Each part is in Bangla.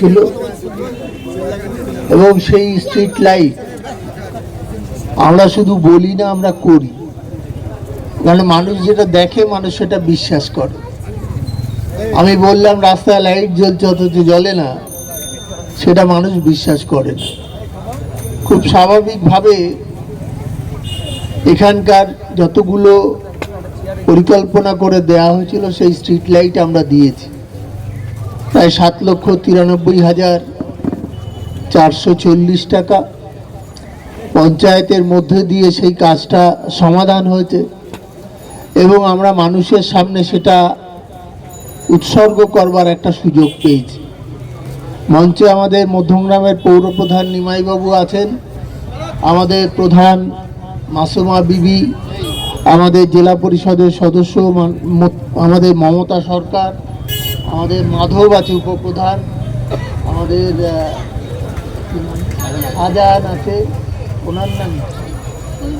ছিল। এবং সেই স্ট্রিট লাইট আমরা শুধু বলি না, আমরা করি। কারণ মানুষ যেটা দেখে, মানুষ সেটা বিশ্বাস করে। আমি বললাম, রাস্তায় লাইট জ্বলছে, অথচ জ্বলে না। সেটা মানুষ বিশ্বাস করে না। খুব স্বাভাবিকভাবে এখানকার যতগুলো পরিকল্পনা করে দেওয়া হয়েছিল, সেই স্ট্রিট লাইট আমরা দিয়েছি। প্রায় সাত লক্ষ তিরানব্বই হাজার চারশো চল্লিশ টাকা পঞ্চায়েতের মধ্যে দিয়ে সেই কাজটা সমাধান হয়েছে এবং আমরা মানুষের সামনে সেটা উৎসর্গ করবার একটা সুযোগ পেয়েছি। মঞ্চে আমাদের মধ্যমগ্রামের পৌরপ্রধান নিমাইবাবু আছেন, আমাদের প্রধান মাসুমা বিবি, আমাদের জেলা পরিষদের সদস্য আমাদের মমতা সরকার আমাদের মাধব আছে উপপ্রধান, আমাদের? শাহজাহান আছে, ওনার নাম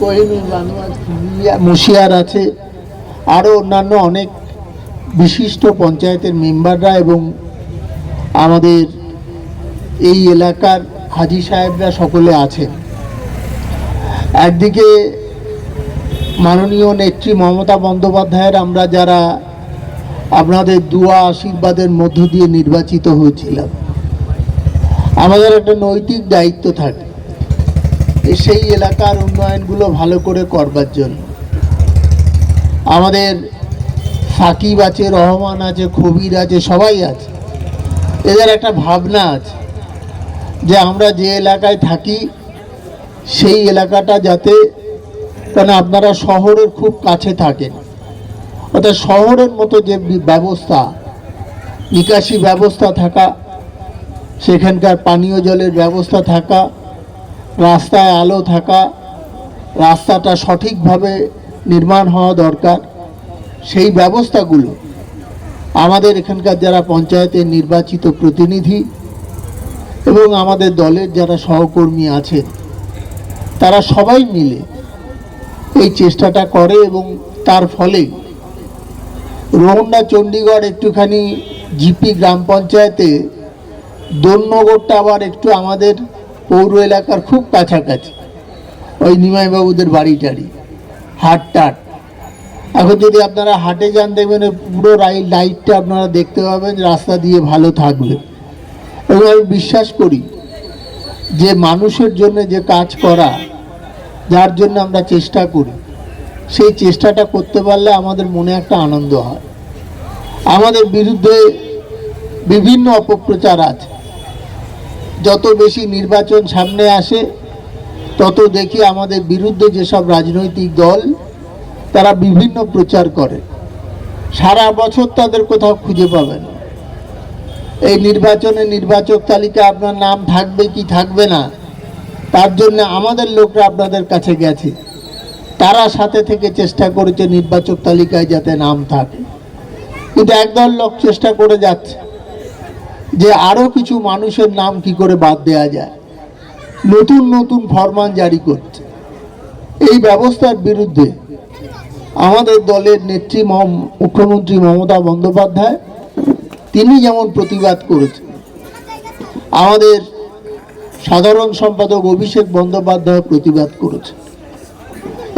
কোহিনুর বানু মুশিয়ার আছে আরও অন্যান্য অনেক বিশিষ্ট পঞ্চায়েতের মেম্বাররা এবং আমাদের এই এলাকার হাজি সাহেবরা সকলে আছেন একদিকে মাননীয় নেত্রী মমতা বন্দ্যোপাধ্যায়ের আমরা যারা আপনাদের দুয়া আশীর্বাদের মধ্য দিয়ে নির্বাচিত হয়েছিলাম। আমাদের একটা নৈতিক দায়িত্ব থাকে। সেই এলাকার উন্নয়নগুলো ভালো করে করবার জন্য। আমাদের সাকিব আছে, রহমান আছে, খবির আছে, সবাই আছে। এদের একটা ভাবনা আছে যে আমরা যে এলাকায় থাকি, সেই এলাকাটা যাতে কেন আপনারা শহরের খুব কাছে থাকেন। অর্থাৎ শহরের মতো যে ব্যবস্থা, নিকাশি ব্যবস্থা থাকা, সেখানকার পানীয় জলের ব্যবস্থা থাকা, রাস্তায় আলো থাকা, রাস্তাটা সঠিকভাবে নির্মাণ হওয়া দরকার, সেই ব্যবস্থাগুলো আমাদের এখানকার যারা পঞ্চায়েতের নির্বাচিত প্রতিনিধি এবং আমাদের দলের যারা সহকর্মী আছেন তারা সবাই মিলে এই চেষ্টাটা করে এবং তার ফলে রোহন্ডা চণ্ডীগড় একটুখানি জিপি গ্রাম পঞ্চায়েতে দোলনগরটা আবার একটু আমাদের পৌর এলাকার খুব কাছাকাছি। ওই নিমাইবাবুদের বাড়ি টাড়ি হাট টাট। এখন যদি আপনারা হাটে যান, দেখবেন পুরো রাই- লাইটটা আপনারা দেখতে পাবেন, রাস্তা দিয়ে ভালো থাকবে। এবং আমি বিশ্বাস করি, যে মানুষের জন্য যে কাজ করা, যার জন্য আমরা চেষ্টা করি সেই চেষ্টাটা করতে পারলে আমাদের মনে একটা আনন্দ হয়। আমাদের বিরুদ্ধে বিভিন্ন অপপ্রচার আছে। যত বেশি নির্বাচন সামনে আসে, তত দেখি আমাদের বিরুদ্ধে যেসব রাজনৈতিক দল, তারা বিভিন্ন প্রচার করে। সারা বছর তাদের কোথাও খুঁজে পাবেন। এই নির্বাচনে নির্বাচক তালিকা আপনার নাম থাকবে কি থাকবে না, তার জন্য আমাদের লোকরা আপনাদের কাছে গেছে। তারা সাথে থেকে চেষ্টা করেছে নির্বাচক তালিকায় যাতে নাম থাকে। কিন্তু একদল লোক চেষ্টা করে যাচ্ছে যে আরও কিছু মানুষের নাম কি করে বাদ দেওয়া যায়। নতুন নতুন ফরমান জারি করছে। এই ব্যবস্থার বিরুদ্ধে আমাদের দলের নেত্রী মুখ্যমন্ত্রী মমতা বন্দ্যোপাধ্যায়, তিনি যেমন প্রতিবাদ করেছেন, আমাদের সাধারণ সম্পাদক অভিষেক বন্দ্যোপাধ্যায় প্রতিবাদ করেছে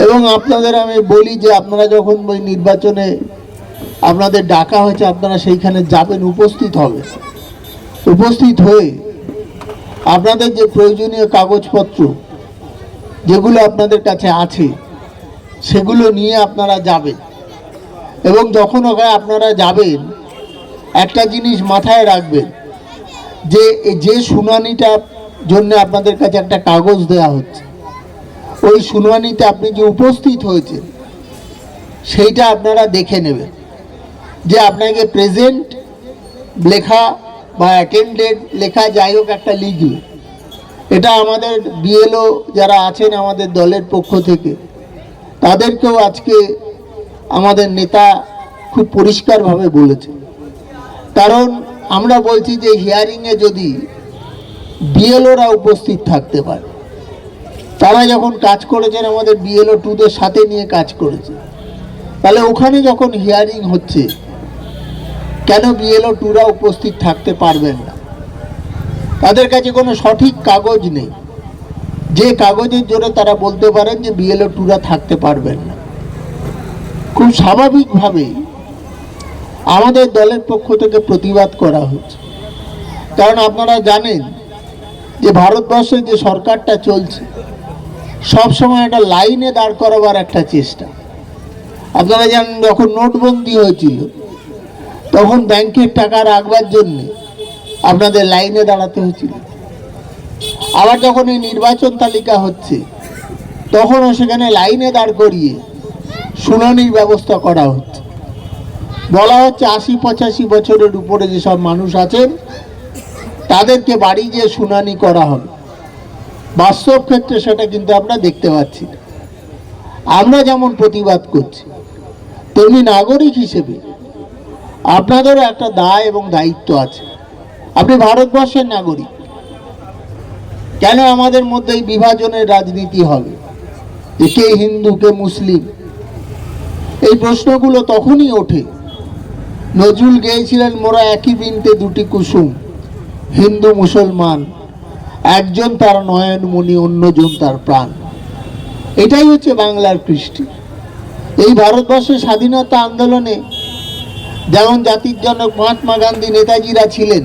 এবং আপনাদের আমি বলি যে আপনারা যখন ওই নির্বাচনে আপনাদের ডাকা হয়েছে, আপনারা সেইখানে যাবেন, উপস্থিত হবে। উপস্থিত হয়ে আপনাদের যে প্রয়োজনীয় কাগজপত্র যেগুলো আপনাদের কাছে আছে, সেগুলো নিয়ে আপনারা যাবেন। এবং যখন ওখানে আপনারা যাবেন, একটা জিনিস মাথায় রাখবেন, যে যে শুনানিটা জন্য আপনাদের কাছে একটা কাগজ দেওয়া হচ্ছে। ওই শুনানিতে আপনি যে উপস্থিত হয়েছে সেইটা আপনারা দেখে নেবেন। যে আপনাকে প্রেজেন্ট লেখা বা অ্যাটেন্ডেড লেখা যাই হোক একটা লিখবে। এটা আমাদের বিএলও যারা আছেন আমাদের দলের পক্ষ থেকে, তাদেরকেও আজকে আমাদের নেতা খুব পরিষ্কারভাবে বলেছে। কারণ আমরা বলছি যে হিয়ারিংয়ে যদি বিএলওরা উপস্থিত থাকতে পারে তারা যখন কাজ করেছেন, আমাদের বিএলও টুদের সাথে নিয়ে কাজ করেছে। তাহলে ওখানে যখন হিয়ারিং হচ্ছে, কেন বিএলও টুরা উপস্থিত থাকতে পারবেন না? তাদের কাছে কোনো সঠিক কাগজ নেই। যে কাগজের জোরে তারা বলতে পারেন যে বিএলও টুরা থাকতে পারবেন না। খুব স্বাভাবিকভাবেই আমাদের দলের পক্ষ থেকে প্রতিবাদ করা হচ্ছে। কারণ আপনারা জানেন যে ভারতবর্ষে যে সরকারটা চলছে সব সময় একটা লাইনে দাঁড় করাবার একটা চেষ্টা। আপনারা জানেন যখন নোটবন্দি হয়েছিল, তখন ব্যাংকের টাকা রাখবার জন্য আপনাদের লাইনে দাঁড়াতে হয়েছিল। আবার যখন এই নির্বাচন তালিকা হচ্ছে, তখনও সেখানে লাইনে দাঁড় করিয়ে শুনানির ব্যবস্থা করা হচ্ছে। বলা হচ্ছে আশি পঁচাশি বছরের উপরে যেসব মানুষ আছেন, তাদেরকে বাড়ি গিয়ে শুনানি করা হবে। বাস্তব ক্ষেত্রে সেটা কিন্তু আমরা দেখতে পাচ্ছি না। আমরা যেমন প্রতিবাদ করছি, তেমনি নাগরিক হিসেবে আপনাদেরও একটা দায় এবং দায়িত্ব আছে। আপনি ভারতবর্ষের নাগরিক, কেন আমাদের মধ্যে এই বিভাজনের রাজনীতি হবে? যে কে হিন্দু, কে মুসলিম? এই প্রশ্নগুলো তখনই ওঠে। নজরুল গেয়েছিলেন মোরা একই বিনতে দুটি কুসুম, হিন্দু, মুসলমান। একজন তার নয়নমণি, অন্যজন তার প্রাণ। এটাই হচ্ছে বাংলার কৃষ্টি। এই ভারতবর্ষের স্বাধীনতা আন্দোলনে যেমন জাতির জনক মহাত্মা গান্ধী নেতাজিরা ছিলেন,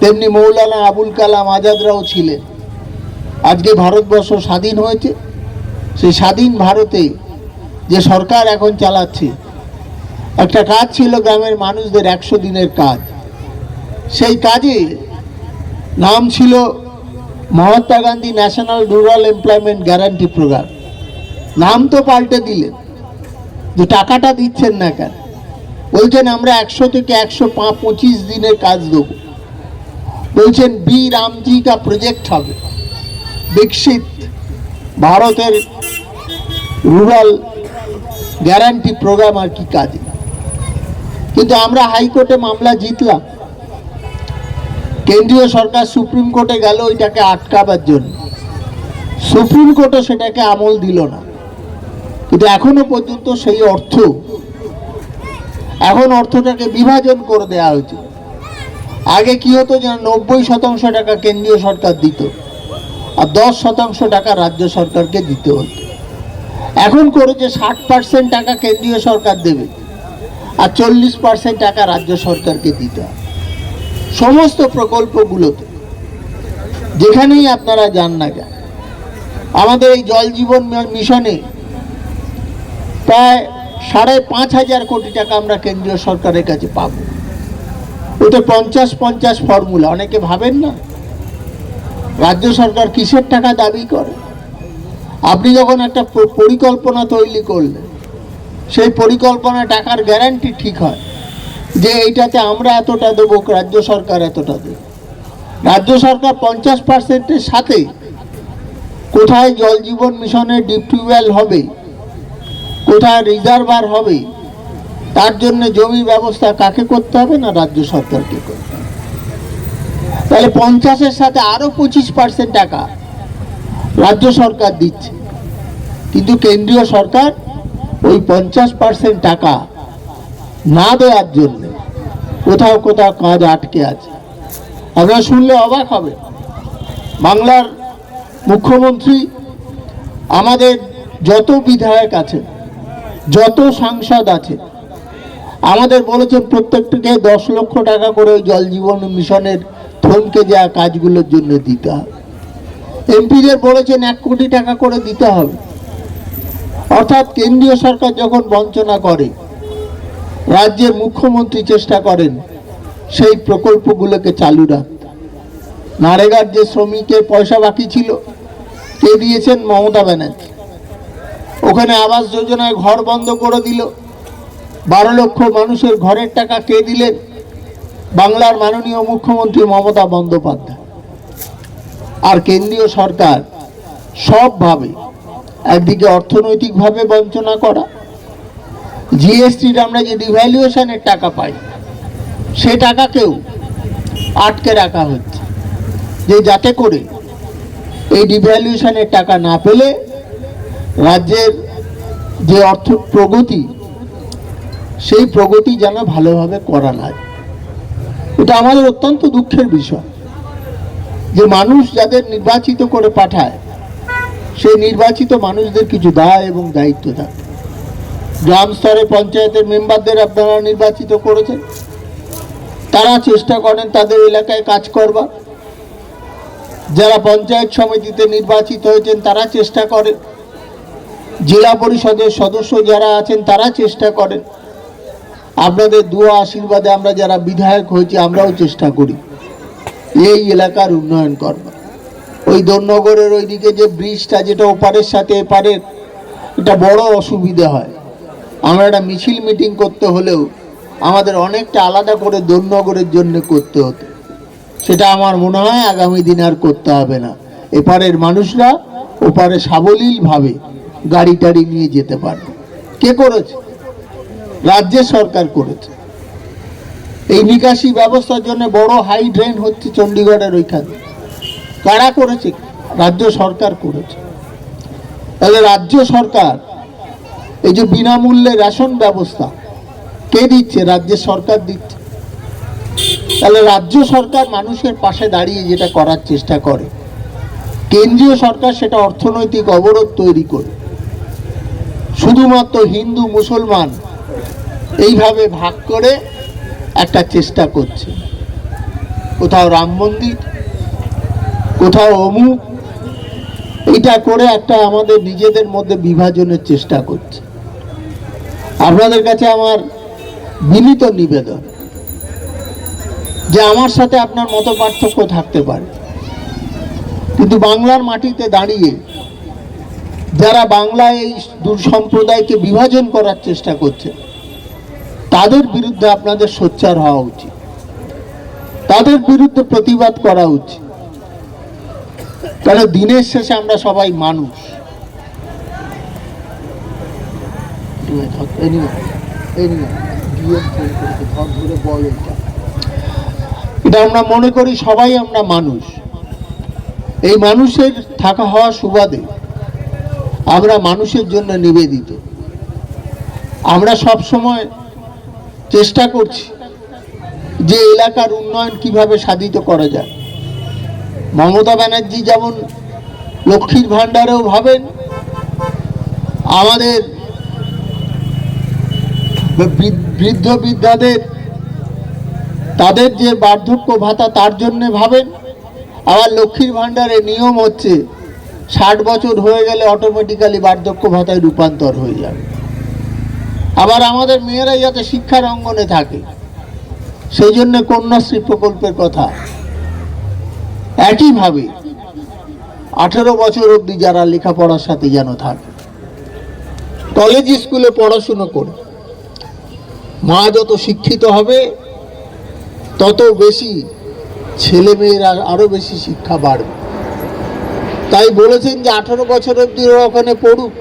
তেমনি মৌলানা আবুল কালাম আজাদরাও ছিলেন। আজকে ভারতবর্ষ স্বাধীন হয়েছে। সেই স্বাধীন ভারতে যে সরকার এখন চালাচ্ছে, একটা কাজ ছিল গ্রামের মানুষদের একশো দিনের কাজ। সেই কাজে নাম ছিল Mahatma Gandhi national rural employment guarantee programme. নাম তো পাল্টে দিলেন। যে টাকাটা দিচ্ছেন না কেন? বলছেন, আমরা একশো থেকে একশো পঁচিশ দিনের কাজ দেবো। বলছেন, বি রামজি কা প্রজেক্ট হবে। বিকশিত ভারতের রুরাল গ্যারান্টি প্রোগ্রাম আর কি কাজে? কিন্তু আমরা হাইকোর্টে মামলা জিতলাম। কেন্দ্রীয় সরকার সুপ্রিম কোর্টে গেল, ওইটাকে আটকাবার জন্য। সুপ্রিম কোর্টও সেটাকে আমল দিল না। কিন্তু এখনও পর্যন্ত সেই অর্থ, এখন অর্থটাকে বিভাজন করে দেওয়া হয়েছে। আগে কি হতো যে নব্বই শতাংশ টাকা কেন্দ্রীয় সরকার দিত, আর দশ শতাংশ টাকা রাজ্য সরকারকে দিতে হতো। এখন করেছে ষাট পার্সেন্ট টাকা কেন্দ্রীয় সরকার দেবে, আর চল্লিশ পার্সেন্ট টাকা রাজ্য সরকারকে দিতে হবে। সমস্ত প্রকল্পগুলোতে। যেখানেই আপনারা যান না কেন, আমাদের এই জল জীবন মিশনে প্রায় সাড়ে পাঁচ হাজার কোটি টাকা আমরা কেন্দ্রীয় সরকারের কাছে পাব। ওটা পঞ্চাশ পঞ্চাশ ফর্মুলা, অনেকে ভাবেন না। রাজ্য সরকার কিসের টাকা দাবি করে? আপনি যখন একটা পরিকল্পনা তৈরি করলেন, সেই পরিকল্পনা টাকার গ্যারান্টি ঠিক হয়। যে এইটাতে আমরা এতটা দেবো, রাজ্য সরকার এতটা দেব। রাজ্য সরকার পঞ্চাশ পার্সেন্টের সাথে কোথায় জল জীবন মিশনের ডিপ টিউবওয়েল হবে, কোথায় রিজার্ভার হবে, তার জন্য জমি ব্যবস্থা কাকে করতে হবে না রাজ্য সরকারকে করতে তাহলে পঞ্চাশের সাথে আরও পঁচিশ পার্সেন্ট টাকা রাজ্য সরকার দিচ্ছে। কিন্তু কেন্দ্রীয় সরকার ওই পঞ্চাশ পার্সেন্ট টাকা না দেওয়ার জন্য কোথাও কোথাও কাজ আটকে আছে। আপনারা শুনলে অবাক হবে। বাংলার মুখ্যমন্ত্রী আমাদের যত বিধায়ক আছে যত সাংসদ আছে আমাদের বলেছে প্রত্যেকটাকে দশ লক্ষ টাকা করে জল জীবন মিশনের থমকে যাওয়া কাজগুলোর জন্য দিতে হবে। এমপিদের বলেছেন এক কোটি টাকা করে দিতে হবে। অর্থাৎ কেন্দ্রীয় সরকার যখন বঞ্চনা করে রাজ্যের মুখ্যমন্ত্রী চেষ্টা করেন সেই প্রকল্পগুলোকে চালু রাখতে। নারেগার যে শ্রমিকের পয়সা বাকি ছিল, কে দিয়েছেন? মমতা ব্যানার্জি। ওখানে আবাস যোজনায় ঘর বন্ধ করে দিল। বারো লক্ষ মানুষের ঘরের টাকা কে দিলেন? বাংলার মাননীয় মুখ্যমন্ত্রী মমতা বন্দ্যোপাধ্যায়। আর কেন্দ্রীয় সরকার সবভাবে একদিকে অর্থনৈতিকভাবে বঞ্চনা করা জিএসটির আমরা যে ডিভ্যালুয়েশনের টাকা পাই, সে টাকাকেও আটকে রাখা হচ্ছে। যে যাতে করে এই ডিভ্যালুয়েশনের টাকা না পেলে রাজ্যের যে অর্থ প্রগতি, সেই প্রগতি যেন ভালোভাবে করা না এটা আমাদের অত্যন্ত দুঃখের বিষয়। যে মানুষ যাদের নির্বাচিত করে পাঠায়, সেই নির্বাচিত মানুষদের কিছু দায় এবং দায়িত্ব থাকে। গ্রাম স্তরে পঞ্চায়েতের মেম্বারদের আপনারা নির্বাচিত করেছেন। তারা চেষ্টা করেন তাদের এলাকায় কাজ করবার। যারা পঞ্চায়েত সমিতিতে নির্বাচিত হয়েছেন, তারা চেষ্টা করেন। জেলা পরিষদের সদস্য যারা আছেন, তারা চেষ্টা করেন। আপনাদের দুয়া আশীর্বাদে আমরা যারা বিধায়ক হয়েছি, আমরাও চেষ্টা করি এই এলাকার উন্নয়ন করবার। ওই দোনগরের ওইদিকে যে ব্রিজটা, যেটা ওপারের সাথে এপারের, এটা বড় অসুবিধা হয়। আমরা একটা মিছিল মিটিং করতে হলেও আমাদের অনেকটা আলাদা করে দোনগরের জন্য করতে হতো। সেটা আমার মনে হয় আগামী দিন আর করতে হবে না। এপারের মানুষরা ওপারে সাবলীলভাবে গাড়ি টাড়ি নিয়ে যেতে পারবে। কে করেছে? রাজ্য সরকার করেছে। এই নিকাশি ব্যবস্থার জন্য বড় হাই ড্রেন হচ্ছে চণ্ডীগড়ের ওইখানে। কারা করেছে? রাজ্য সরকার করেছে। তাহলে রাজ্য সরকার এই যে বিনামূল্যে রেশন ব্যবস্থা, কে দিচ্ছে? রাজ্য সরকার দিচ্ছে। তাহলে রাজ্য সরকার মানুষের পাশে দাঁড়িয়ে যেটা করার চেষ্টা করে, কেন্দ্রীয় সরকার সেটা অর্থনৈতিক অবরোধ তৈরি করে শুধুমাত্র হিন্দু, মুসলমান এইভাবে ভাগ করে একটা চেষ্টা করছে। কোথাও রাম মন্দির, কোথাও অমুক, এইটা করে একটা আমাদের নিজেদের মধ্যে বিভাজনের চেষ্টা করছে। আপনাদের কাছে আমার বিনীত নিবেদন যে আমার সাথে আপনার মত পার্থক্য থাকতে পারে। কিন্তু বাংলার মাটিতে দাঁড়িয়ে যারা বাংলায় এই সম্প্রদায়কে বিভাজন করার চেষ্টা করছে, তাদের বিরুদ্ধে আপনাদের সোচ্চার হওয়া উচিত। তাদের বিরুদ্ধে প্রতিবাদ করা উচিত। কারণ দিনের শেষে আমরা সবাই মানুষ। এটা আমরা মনে করি সবাই আমরা মানুষ। এই মানুষের থাকা হওয়া সুবাদে আমরা মানুষের জন্য নিবেদিত। আমরা সব সময় চেষ্টা করছি যে এলাকার উন্নয়ন কীভাবে সাধিত করা যায়। মমতা ব্যানার্জি যেমন লক্ষ্মীর ভাণ্ডারেও ভাবেন, আমাদের বৃদ্ধ বৃদ্ধাদের, তাদের যে বার্ধক্য ভাতা, তার জন্য ভাবেন? আবার লক্ষ্মীর ভাণ্ডারে নিয়ম হচ্ছে, ষাট বছর হয়ে গেলে অটোমেটিক্যালি বার্ধক্য ভাতায় রূপান্তর হয়ে যাবে। আবার আমাদের মেয়েরা যাতে শিক্ষার অঙ্গনে থাকে, সেই জন্য কন্যাশ্রী প্রকল্পের কথা। একইভাবে, আঠেরো বছর অবধি যারা লেখাপড়ার সাথে যেন থাকে কলেজ স্কুলে পড়াশুনো করে মা যত শিক্ষিত হবে, তত বেশি ছেলে মেয়েরা আরও বেশি শিক্ষা বাড়বে। তাই বলেছেন যে আঠারো বছর অবধি ওরা ওখানে পড়ুক।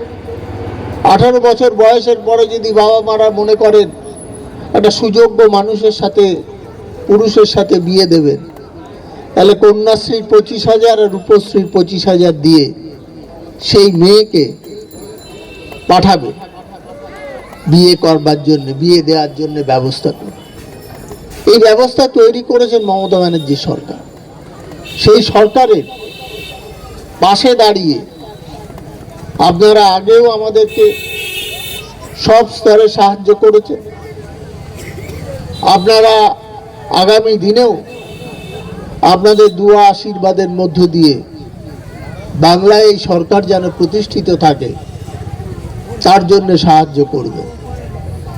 আঠারো বছর বয়সের পরে যদি বাবা মারা মনে করেন, একটা সুযোগ্য মানুষের সাথে, পুরুষের সাথে বিয়ে দেবেন, তাহলে কন্যাশ্রীর পঁচিশ হাজার আর রূপশ্রীর পঁচিশ হাজার দিয়ে সেই মেয়েকে পাঠাবে। বিয়ে করবার জন্য, বিয়ে দেওয়ার জন্য ব্যবস্থা করবে এই ব্যবস্থা তৈরি করেছেন মমতা ব্যানার্জি সরকার। সেই সরকারের পাশে দাঁড়িয়ে আপনারা আগেও আমাদেরকে সব স্তরে সাহায্য করেছেন আপনারা আগামী দিনেও আপনাদের দুয়া আশীর্বাদের মধ্য দিয়ে বাংলায় এই সরকার যেন প্রতিষ্ঠিত থাকে, তার জন্য সাহায্য করবে।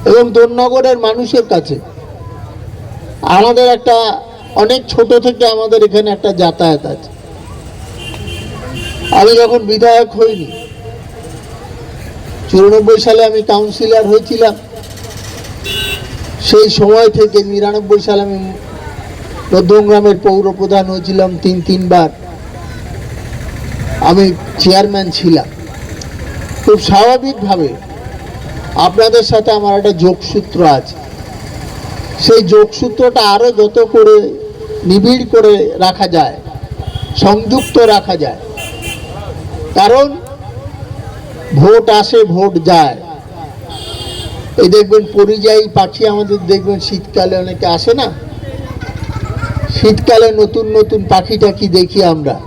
এবং দোননগরের মানুষের কাছে। আমাদের একটা, অনেক ছোট থেকে আমাদের এখানে একটা যাতায়াত আছে। আমি যখন বিধায়ক হইনি, চুরানব্বই সালে আমি কাউন্সিলর হয়েছিলাম। সেই সময় থেকে নিরানব্বই সালে আমি মধ্যমগ্রামের পৌর প্রধান হয়েছিলাম তিন, তিনবার। আমি চেয়ারম্যান ছিলাম। খুব স্বাভাবিকভাবে আপনাদের সাথে আমার একটা যোগসূত্র আছে। সেই যোগসূত্রটা আরও যত করে নিবিড় করে রাখা যায়, সংযুক্ত রাখা যায়। কারণ ভোট আসে, ভোট যায়। এই দেখবেন পরিযায়ী পাখি আমাদের দেখবেন শীতকালে অনেকে আসে না? শীতকালে নতুন নতুন পাখি টাকি দেখি আমরা।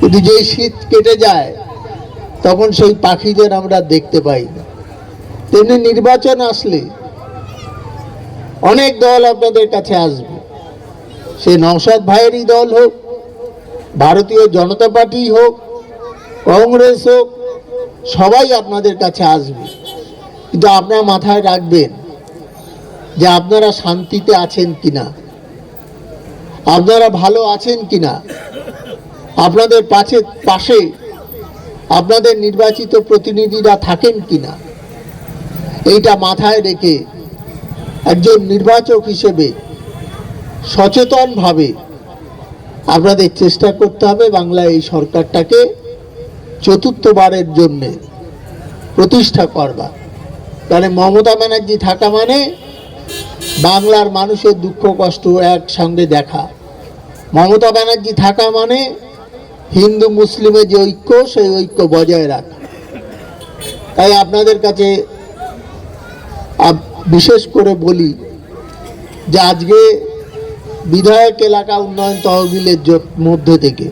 কিন্তু যেই শীত কেটে যায় তখন সেই পাখিদের আমরা দেখতে পাই তেমনি নির্বাচন আসলে অনেক দল আপনাদের কাছে আসবে। সে নওশাদ ভাইয়েরই দল হোক, ভারতীয় জনতা পার্টি হোক, কংগ্রেস হোক, সবাই আপনাদের কাছে আসবে। কিন্তু আপনারা মাথায় রাখবেন যে আপনারা শান্তিতে আছেন কিনা, আপনারা ভালো আছেন কিনা, আপনাদের পাশে পাশে আপনাদের নির্বাচিত প্রতিনিধিরা থাকেন কিনা? এইটা মাথায় রেখে একজন নির্বাচক হিসেবে সচেতনভাবে আপনাদের চেষ্টা করতে হবে বাংলা এই সরকারটাকে চতুর্থবারের জন্যে প্রতিষ্ঠা করবার। তাহলে মমতা ব্যানার্জি থাকা মানে বাংলার মানুষের দুঃখ কষ্ট একসঙ্গে দেখা। মমতা ব্যানার্জি থাকা মানে হিন্দু মুসলিমের যে ঐক্য, সেই ঐক্য বজায় রাখা। তাই আপনাদের কাছে বিশেষ করে বলি যে আজকে বিধায়ক এলাকা উন্নয়ন তহবিলের মধ্যে থেকে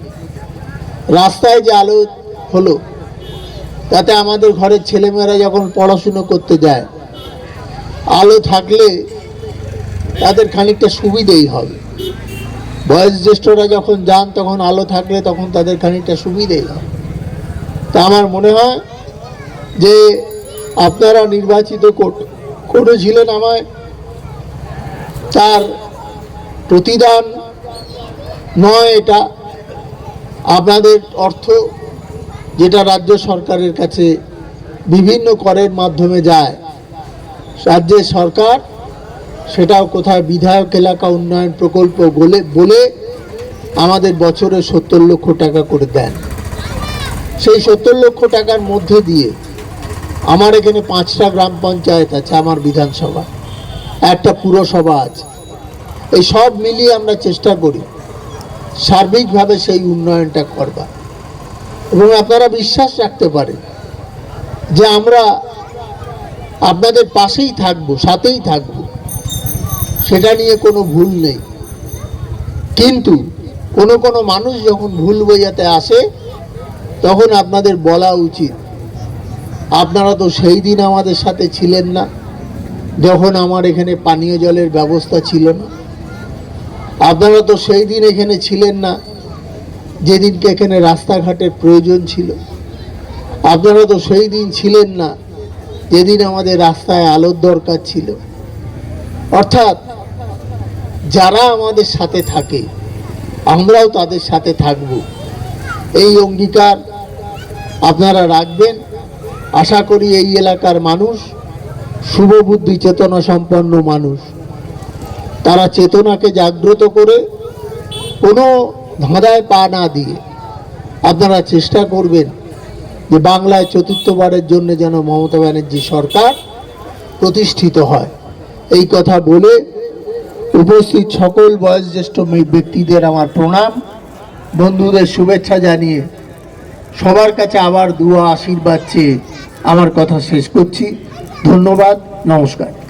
রাস্তায় যে আলো হলো, তাতে আমাদের ঘরের ছেলেমেয়েরা যখন পড়াশুনো করতে যায়, আলো থাকলে তাদের খানিকটা সুবিধেই হবে। বয়স জ্যেষ্ঠরা যখন যান, তখন আলো থাকলে তখন তাদের খানিকটা সুবিধেই হয় তা আমার মনে হয় যে আপনারা নির্বাচিত কর- করেছিলেন আমায়। তার প্রতিদান নয় এটা। আপনাদের অর্থ যেটা রাজ্য সরকারের কাছে বিভিন্ন করের মাধ্যমে যায়। রাজ্যের সরকার সেটাও কোথায়? বিধায়ক এলাকা উন্নয়ন প্রকল্প বলে বলে আমাদের বছরে সত্তর লক্ষ টাকা করে দেন। সেই সত্তর লক্ষ টাকার মধ্যে দিয়ে আমার এখানে পাঁচটা গ্রাম পঞ্চায়েত আছে, আমার বিধানসভা। একটা পুরসভা আছে। এই সব মিলিয়ে আমরা চেষ্টা করি সার্বিকভাবে সেই উন্নয়নটা করবার। এবং আপনারা বিশ্বাস রাখতে পারেন যে আমরা আপনাদের পাশেই থাকব, সাথেই থাকব। সেটা নিয়ে কোনো ভুল নেই। কিন্তু কোনো কোনো মানুষ যখন ভুল বোঝাতে আসে, তখন আপনাদের বলা উচিত, আপনারা তো সেই দিন আমাদের সাথে ছিলেন না, যখন আমার এখানে পানীয় জলের ব্যবস্থা ছিল না। আপনারা তো সেই দিন এখানে ছিলেন না, যেদিনকে এখানে রাস্তাঘাটের প্রয়োজন ছিল। আপনারা তো সেই দিন ছিলেন না, যেদিন আমাদের রাস্তায় আলোর দরকার ছিল। অর্থাৎ যারা আমাদের সাথে থাকে, আমরাও তাদের সাথে থাকব। এই অঙ্গীকার আপনারা রাখবেন। আশা করি এই এলাকার মানুষ, শুভবুদ্ধি চেতনা সম্পন্ন মানুষ। তারা চেতনাকে জাগ্রত করে কোনো ধাঁধায় পা না দিয়ে আপনারা চেষ্টা করবেন যে বাংলায় চতুর্থবারের জন্য যেন মমতা ব্যানার্জি সরকার প্রতিষ্ঠিত হয়। এই কথা বলে উপস্থিত সকল বয়োজ্যেষ্ঠ ব্যক্তিদের আমার প্রণাম। বন্ধুদের শুভেচ্ছা জানিয়ে সবার কাছে আবার দুয়া, আশীর্বাদ চেয়ে আমার কথা শেষ করছি। ধন্যবাদ, নমস্কার।